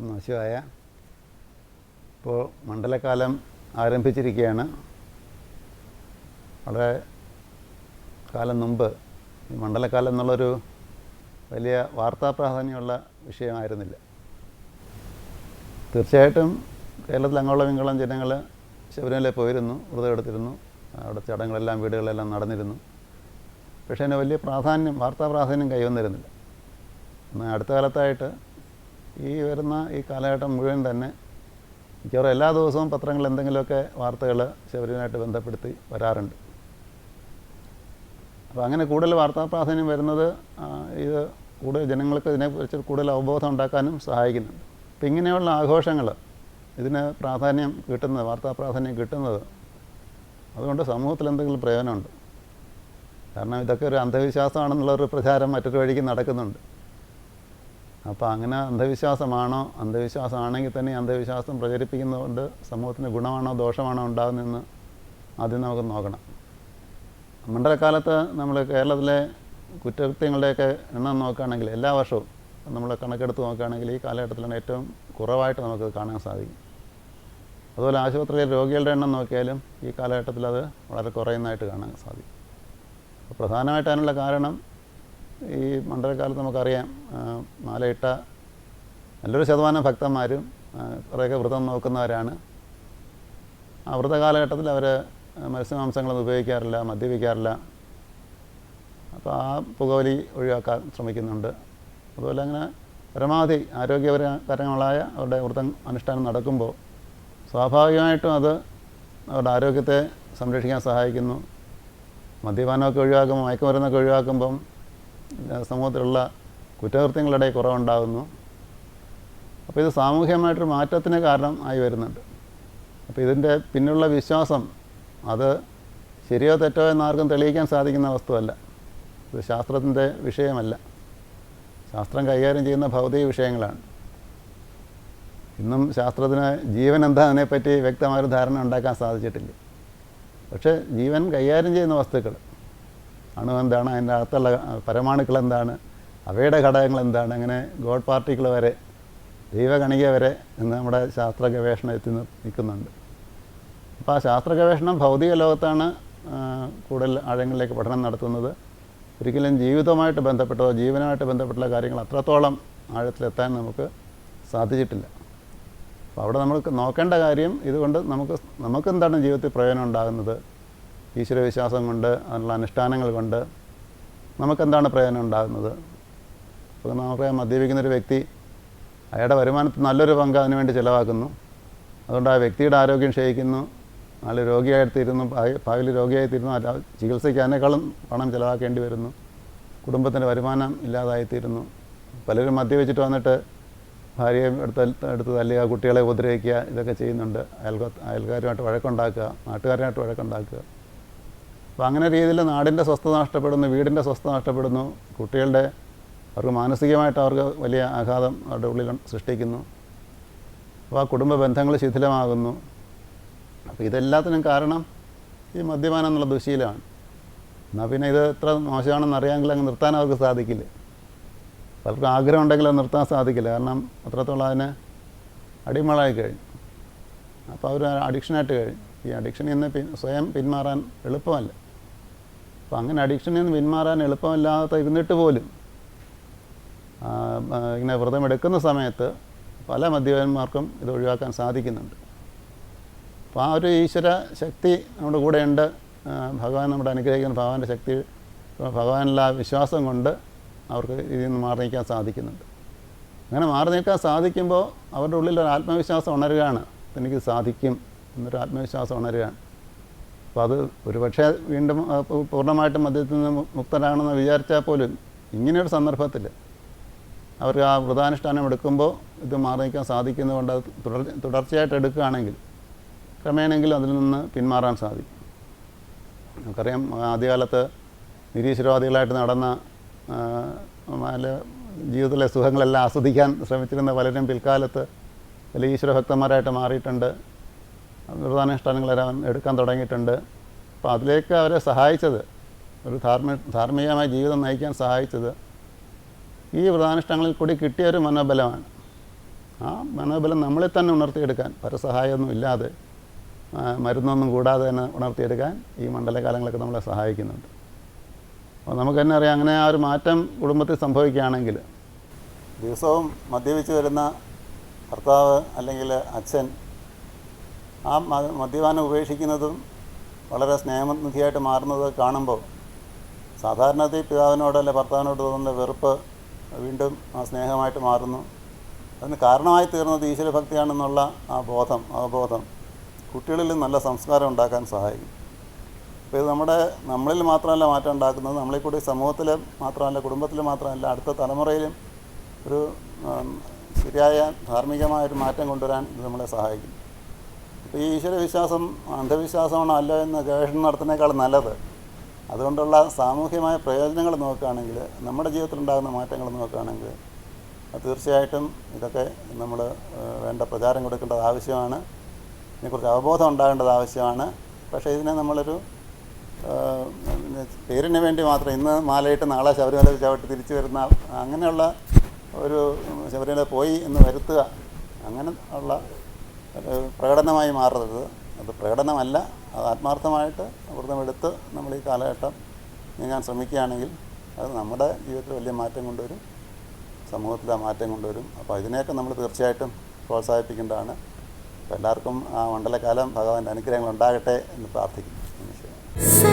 ഓം നമശിവായ ഇപ്പോൾ മണ്ഡലകാലം ആരംഭിച്ചിരിക്കുകയാണ്. വളരെ കാലം മുമ്പ് ഈ മണ്ഡലകാലം എന്നുള്ളൊരു വലിയ വാർത്താ പ്രാധാന്യമുള്ള വിഷയമായിരുന്നില്ല. തീർച്ചയായിട്ടും കേരളത്തിൽ അങ്ങോളം ഇങ്ങോളം ജനങ്ങൾ ശബരിമല പോയിരുന്നു വ്രതം എടുത്തിരുന്നു. അവിടെ ചടങ്ങുകളെല്ലാം വീടുകളെല്ലാം നടന്നിരുന്നു. പക്ഷേ അതിന് വലിയ പ്രാധാന്യം വാർത്താ പ്രാധാന്യം കൈവന്നിരുന്നില്ല. എന്നാൽ അടുത്ത കാലത്തായിട്ട് ഈ വരുന്ന ഈ കാലഘട്ടം മുഴുവൻ തന്നെ മിക്കവാറും എല്ലാ ദിവസവും പത്രങ്ങളിൽ എന്തെങ്കിലുമൊക്കെ വാർത്തകൾ ശബരിമലയായിട്ട് ബന്ധപ്പെടുത്തി വരാറുണ്ട്. അപ്പോൾ അങ്ങനെ കൂടുതൽ വാർത്താ പ്രാധാന്യം വരുന്നത് ഇത് കൂടുതൽ ജനങ്ങൾക്ക് ഇതിനെക്കുറിച്ച് കൂടുതൽ അവബോധം ഉണ്ടാക്കാനും സഹായിക്കുന്നുണ്ട്. അപ്പം ഇങ്ങനെയുള്ള ആഘോഷങ്ങൾ ഇതിന് പ്രാധാന്യം കിട്ടുന്നത് വാർത്താ പ്രാധാന്യം കിട്ടുന്നത് അതുകൊണ്ട് സമൂഹത്തിൽ എന്തെങ്കിലും പ്രയോജനമുണ്ട്. കാരണം ഇതൊക്കെ ഒരു അന്ധവിശ്വാസമാണെന്നുള്ളൊരു പ്രചാരം മറ്റൊരു വഴിക്ക് നടക്കുന്നുണ്ട്. അപ്പോൾ അങ്ങനെ അന്ധവിശ്വാസമാണോ? അന്ധവിശ്വാസമാണെങ്കിൽ തന്നെ അന്ധവിശ്വാസം പ്രചരിപ്പിക്കുന്നതുകൊണ്ട് സമൂഹത്തിന് ഗുണമാണോ ദോഷമാണോ ഉണ്ടാകുന്നതെന്ന് ആദ്യം നമുക്ക് നോക്കണം. മണ്ഡലകാലത്ത് നമ്മൾ കേരളത്തിലെ കുറ്റകൃത്യങ്ങളുടെയൊക്കെ എണ്ണം നോക്കുകയാണെങ്കിൽ എല്ലാ വർഷവും നമ്മൾ കണക്കെടുത്ത് നോക്കുകയാണെങ്കിൽ ഈ കാലഘട്ടത്തിലാണ് ഏറ്റവും കുറവായിട്ട് നമുക്ക് കാണാൻ സാധിക്കും. അതുപോലെ ആശുപത്രിയിൽ രോഗികളുടെ എണ്ണം നോക്കിയാലും ഈ കാലഘട്ടത്തിൽ അത് വളരെ കുറയുന്നതായിട്ട് കാണാൻ സാധിക്കും. പ്രധാനമായിട്ട് അതിനുള്ള കാരണം ഈ മണ്ഡലകാലത്ത് നമുക്കറിയാം മാലയിട്ട നല്ലൊരു ശതമാനം ഭക്തന്മാരും കുറേയൊക്കെ വ്രതം നോക്കുന്നവരാണ്. ആ വ്രതകാലഘട്ടത്തിൽ അവർ മത്സ്യമാംസങ്ങളൊന്നും ഉപയോഗിക്കാറില്ല മദ്യപിക്കാറില്ല. അപ്പോൾ ആ പുകവലി ഒഴിവാക്കാൻ ശ്രമിക്കുന്നുണ്ട്. അതുപോലെ അങ്ങനെ പരമാവധി ആരോഗ്യപരകരങ്ങളായ അവരുടെ വ്രതം അനുഷ്ഠാനം നടക്കുമ്പോൾ സ്വാഭാവികമായിട്ടും അത് അവരുടെ ആരോഗ്യത്തെ സംരക്ഷിക്കാൻ സഹായിക്കുന്നു. മദ്യപാനമൊക്കെ ഒഴിവാക്കുമ്പോൾ മയക്കുമരുന്നൊക്കെ ഒഴിവാക്കുമ്പം സമൂഹത്തിലുള്ള കുറ്റകൃത്യങ്ങളുടെ കുറവുണ്ടാകുന്നു. അപ്പോൾ ഇത് സാമൂഹികമായിട്ടൊരു മാറ്റത്തിന് കാരണം ആയി വരുന്നുണ്ട്. അപ്പോൾ ഇതിന്റെ പിന്നുള്ള വിശ്വാസം അത് ശരിയോ തെറ്റോ എന്ന് ആർക്കും തെളിയിക്കാൻ സാധിക്കുന്ന വസ്തുവല്ല. ഇത് ശാസ്ത്രത്തിന്റെ വിഷയമല്ല. ശാസ്ത്രം കൈകാര്യം ചെയ്യുന്ന ഭൗതിക വിഷയങ്ങളാണ്. ഇന്നും ശാസ്ത്രത്തിന് ജീവൻ എന്താ അതിനെപ്പറ്റി വ്യക്തമായൊരു ധാരണ ഉണ്ടാക്കാൻ സാധിച്ചിട്ടില്ല. പക്ഷേ ജീവൻ കൈകാര്യം ചെയ്യുന്ന വസ്തുക്കൾ അണു എന്താണ് അതിന്റെ അകത്തുള്ള പരമാണുക്കൾ എന്താണ് അവയുടെ ഘടകങ്ങൾ എന്താണ് അങ്ങനെ ഗോഡ് പാർട്ടിക്കിൾ വരെ ദൈവകണിക വരെ ഇന്ന് നമ്മുടെ ശാസ്ത്ര ഗവേഷണം എത്തി നിൽക്കുന്നുണ്ട്. അപ്പോൾ ആ ശാസ്ത്ര ഗവേഷണം ഭൗതിക ലോകത്താണ് കൂടുതൽ ആഴങ്ങളിലേക്ക് പഠനം നടത്തുന്നത്. ഒരിക്കലും ജീവിതവുമായിട്ട് ബന്ധപ്പെട്ടതോ ജീവനുമായിട്ട് ബന്ധപ്പെട്ടുള്ള കാര്യങ്ങൾ അത്രത്തോളം ആഴത്തിലെത്താൻ നമുക്ക് സാധിച്ചിട്ടില്ല. അപ്പോൾ അവിടെ നമുക്ക് നോക്കേണ്ട കാര്യം ഇതുകൊണ്ട് നമുക്ക് നമുക്ക് എന്താണ് ജീവിതത്തിൽ പ്രയോജനം ഉണ്ടാകുന്നത്? ഈശ്വരവിശ്വാസം കൊണ്ട് അതിനുള്ള അനുഷ്ഠാനങ്ങൾ കൊണ്ട് നമുക്കെന്താണ് പ്രയോജനം ഉണ്ടാകുന്നത്? അപ്പോൾ നമുക്കറിയാം മദ്യപിക്കുന്നൊരു വ്യക്തി അയാളുടെ വരുമാനത്തിൽ നല്ലൊരു പങ്ക് അതിനുവേണ്ടി ചിലവാക്കുന്നു. അതുകൊണ്ട് ആ വ്യക്തിയുടെ ആരോഗ്യം ക്ഷയിക്കുന്നു. നല്ല രോഗിയായിത്തീരുന്നു. ഭാവിയിൽ രോഗിയായിത്തീരുന്നു. അല്ല ചികിത്സയ്ക്ക് അതിനേക്കാളും പണം ചിലവാക്കേണ്ടി വരുന്നു. കുടുംബത്തിന്റെ വരുമാനം ഇല്ലാതായിത്തീരുന്നു. പലരും മദ്യപിച്ചിട്ട് വന്നിട്ട് ഭാര്യയെ എടുത്ത് എടുത്ത് തല്ലുക കുട്ടികളെ ഉപദ്രവിക്കുക ഇതൊക്കെ ചെയ്യുന്നുണ്ട്. അയൽക്ക അയൽക്കാരുമായിട്ട് വഴക്കുണ്ടാക്കുക നാട്ടുകാരുമായിട്ട് വഴക്കുണ്ടാക്കുക. അപ്പോൾ അങ്ങനെ രീതിയിൽ നാടിന്റെ സ്വസ്ഥത നഷ്ടപ്പെടുന്നു വീടിന്റെ സ്വസ്ഥത നഷ്ടപ്പെടുന്നു. കുട്ടികളുടെ അവർക്ക് മാനസികമായിട്ട് അവർക്ക് വലിയ ആഘാതം അവരുടെ ഉള്ളിൽ സൃഷ്ടിക്കുന്നു. അപ്പോൾ ആ കുടുംബ ബന്ധങ്ങൾ ശിഥിലമാകുന്നു. അപ്പോൾ ഇതെല്ലാത്തിനും കാരണം ഈ മദ്യപാനം എന്നുള്ള ദുശീലമാണ്. എന്നാൽ പിന്നെ ഇത് എത്ര മോശമാണെന്ന് അറിയാമെങ്കിൽ അങ്ങ് നിർത്താൻ അവർക്ക് സാധിക്കില്ല. പലർക്കും ആഗ്രഹം ഉണ്ടെങ്കിൽ അത് നിർത്താൻ സാധിക്കില്ല. കാരണം അത്രത്തോളം അതിന് അടിമളായി കഴിഞ്ഞു. അപ്പോൾ അവർ അഡിക്ഷനായിട്ട് കഴിഞ്ഞു. ഈ അഡിക്ഷനിൽ നിന്ന് സ്വയം പിന്മാറാൻ എളുപ്പമല്ല. അപ്പോൾ അങ്ങനെ അഡിക്ഷനിൽ നിന്ന് പിന്മാറാൻ എളുപ്പമില്ലാത്ത ഇരുന്നിട്ട് പോലും ഇങ്ങനെ വ്രതം എടുക്കുന്ന സമയത്ത് പല മദ്യപന്മാർക്കും ഇത് ഒഴിവാക്കാൻ സാധിക്കുന്നുണ്ട്. അപ്പോൾ ആ ഒരു ഈശ്വര ശക്തി നമ്മുടെ കൂടെയുണ്ട്. ഭഗവാൻ നമ്മുടെ അനുഗ്രഹിക്കുന്ന ഭഗവാന്റെ ശക്തി ഭഗവാനിലെ വിശ്വാസം കൊണ്ട് അവർക്ക് ഇതിൽ നിന്ന് മാറി നിൽക്കാൻ സാധിക്കുന്നുണ്ട്. അങ്ങനെ മാറി നിൽക്കാൻ സാധിക്കുമ്പോൾ അവരുടെ ഉള്ളിൽ ഒരു ആത്മവിശ്വാസം ഉണരുകയാണ്. എനിക്ക് സാധിക്കും എന്നൊരു ആത്മവിശ്വാസം ഉണരുകയാണ്. അപ്പോൾ അത് ഒരുപക്ഷെ വീണ്ടും പൂർണമായിട്ടും മദ്യത്തിൽ നിന്ന് മുക്തരാണെന്ന് വിചാരിച്ചാൽ പോലും ഇങ്ങനെയൊരു സന്ദർഭത്തിൽ അവർക്ക് ആ വ്രതാനുഷ്ഠാനം എടുക്കുമ്പോൾ ഇത് മാറി നിൽക്കാൻ സാധിക്കുന്നതുകൊണ്ട് അത് തുടർ തുടർച്ചയായിട്ട് എടുക്കുകയാണെങ്കിൽ ക്രമേണെങ്കിലും അതിൽ നിന്ന് പിന്മാറാൻ സാധിക്കും. നമുക്കറിയാം ആദ്യകാലത്ത് നിരീശ്വരവാദികളായിട്ട് നടന്ന ജീവിതത്തിലെ സുഖങ്ങളെല്ലാം ആസ്വദിക്കാൻ ശ്രമിച്ചിരുന്ന പലരും പിൽക്കാലത്ത് വലിയ ഈശ്വരഭക്തന്മാരായിട്ട് മാറിയിട്ടുണ്ട്. വ്രതാനുഷ്ഠാനങ്ങളെല്ലാം എടുക്കാൻ തുടങ്ങിയിട്ടുണ്ട്. അപ്പോൾ അതിലേക്ക് അവരെ സഹായിച്ചത് ഒരു ധാർമ്മ ധാർമ്മികമായ ജീവിതം നയിക്കാൻ സഹായിച്ചത് ഈ വ്രതാനുഷ്ഠാനങ്ങളിൽ കൂടി കിട്ടിയ ഒരു മനോബലമാണ്. ആ മനോബലം നമ്മളിൽ തന്നെ ഉണർത്തിയെടുക്കാൻ പരസഹായമൊന്നും ഇല്ലാതെ മരുന്നൊന്നും കൂടാതെ തന്നെ ഉണർത്തിയെടുക്കാൻ ഈ മണ്ഡലകാലങ്ങളൊക്കെ നമ്മളെ സഹായിക്കുന്നുണ്ട്. അപ്പോൾ നമുക്ക് തന്നെ അറിയാം അങ്ങനെ ആ ഒരു മാറ്റം കുടുംബത്തിൽ സംഭവിക്കുകയാണെങ്കിൽ ദിവസവും മദ്യപിച്ച് വരുന്ന ഭർത്താവ് അല്ലെങ്കിൽ അച്ഛൻ ആ മദ്യപാനം ഉപേക്ഷിക്കുന്നതും വളരെ സ്നേഹനിധിയായിട്ട് മാറുന്നത് കാണുമ്പോൾ സാധാരണത്തിൽ പിതാവിനോട് അല്ലെ ഭർത്താവിനോട് തോന്നുന്ന വെറുപ്പ് വീണ്ടും ആ സ്നേഹമായിട്ട് മാറുന്നു. അതിന് കാരണമായി തീർന്നത് ഈശ്വരഭക്തിയാണെന്നുള്ള ആ ബോധം അവബോധം കുട്ടികളിൽ നല്ല സംസ്കാരം ഉണ്ടാക്കാൻ സഹായിക്കും. അപ്പോൾ ഇത് നമ്മുടെ നമ്മളിൽ മാത്രമല്ല മാറ്റം ഉണ്ടാക്കുന്നത് നമ്മളിൽ കൂടി സമൂഹത്തിൽ മാത്രമല്ല കുടുംബത്തിൽ മാത്രമല്ല അടുത്ത തലമുറയിലും ഒരു ശരിയായ ധാർമ്മികമായ ഒരു മാറ്റം കൊണ്ടുവരാൻ ഇത് നമ്മളെ സഹായിക്കും. ഈ ഈശ്വര വിശ്വാസം അന്ധവിശ്വാസമാണോ അല്ല എന്ന് ഗവേഷണം നടത്തുന്നതിനേക്കാൾ നല്ലത്. അതുകൊണ്ടുള്ള സാമൂഹ്യമായ പ്രയോജനങ്ങൾ നോക്കുകയാണെങ്കിൽ നമ്മുടെ ജീവിതത്തിലുണ്ടാകുന്ന മാറ്റങ്ങൾ നോക്കുകയാണെങ്കിൽ തീർച്ചയായിട്ടും ഇതൊക്കെ നമ്മൾ വേണ്ട പ്രചാരം കൊടുക്കേണ്ടത് ആവശ്യമാണ്. ഇതിനെക്കുറിച്ച് അവബോധം ഉണ്ടാകേണ്ടത് ആവശ്യമാണ്. പക്ഷേ ഇതിനെ നമ്മളൊരു പേരിന് വേണ്ടി മാത്രം ഇന്ന് മാലയിട്ട് നാളെ ശബരിമല ചവിട്ടി തിരിച്ചു വരുന്ന അങ്ങനെയുള്ള ഒരു ശബരിമല പോയി എന്ന് വരുത്തുക അങ്ങനെ ഉള്ള പ്രകടനമായി മാറരുത് അത് പ്രകടനമല്ല അത് ആത്മാർത്ഥമായിട്ട് വ്രതമെടുത്ത് നമ്മൾ ഈ കാലഘട്ടം നീങ്ങാൻ ശ്രമിക്കുകയാണെങ്കിൽ അത് നമ്മുടെ ജീവിതത്തിൽ വലിയ മാറ്റം കൊണ്ടുവരും സമൂഹത്തിൽ ആ മാറ്റം കൊണ്ടുവരും. അപ്പോൾ ഇതിനെയൊക്കെ നമ്മൾ തീർച്ചയായിട്ടും പ്രോത്സാഹിപ്പിക്കേണ്ടതാണ്. അപ്പോൾ എല്ലാവർക്കും ആ മണ്ഡലകാലം ഭഗവാന്റെ അനുഗ്രഹങ്ങൾ ഉണ്ടാകട്ടെ എന്ന് പ്രാർത്ഥിക്കുന്നു.